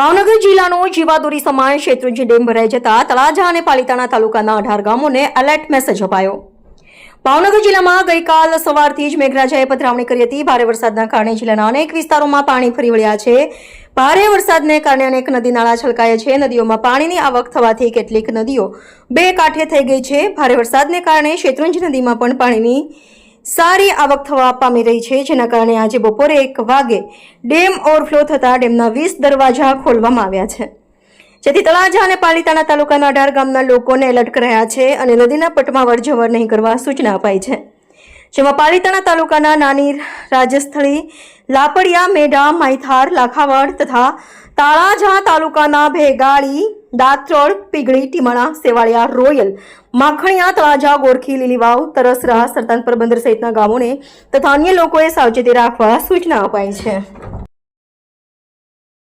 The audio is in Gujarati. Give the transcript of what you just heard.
ભાવનગર જિલ્લાનો જીવાદોરી સમાન શેત્રુંજી ડેમ ભરાઈ જતા તળાજા અને પાલિતાણા તાલુકાના અઢાર ગામોને એલર્ટ મેસેજ અપાયો. ભાવનગર જિલ્લામાં ગઈકાલ સવારથી જ મેઘરાજાએ પધરામણી કરી હતી. ભારે વરસાદના કારણે જિલ્લાના અનેક વિસ્તારોમાં પાણી ફરી વળ્યા છે. ભારે વરસાદને કારણે અનેક નદી નાળા છલકાયા છે. નદીઓમાં પાણીની આવક થવાથી કેટલીક નદીઓ બે કાંઠે થઈ ગઈ છે. ભારે વરસાદને કારણે શેત્રુંજી નદીમાં પણ પાણીની સારી આવક થવા પામી રહી છે, જેના કારણે આજે બપોરે એક વાગે ડેમ ઓવરફ્લો થતાં ડેમના વીસ દરવાજા ખોલવામાં આવ્યા છે. જેથી તળાજા અને પાલિતાણા તાલુકાના અઢાર ગામના લોકોને એલર્ટ કરાયા છે અને નદીના પટમાં વરજવર નહીં કરવા સૂચના અપાઈ છે. જેમાં પાલીતાણા તાલુકાના નાની રાજસ્થળી, લાપડિયા, મેઢા માયથાર લાખાવડ તથા તાળાજા તાલુકાના ભેગાળી દાત્રોડ પીગળી, ટીમણા, સેવાળિયા, રોયલ, માખણિયા, તળાજા, ગોરખી, લીલીવાવ, તરસરા સરતાનપર બંદર સહિતના ગામોને તથા અન્ય લોકોએ સાવચેતી રાખવા સૂચના અપાઈ છે.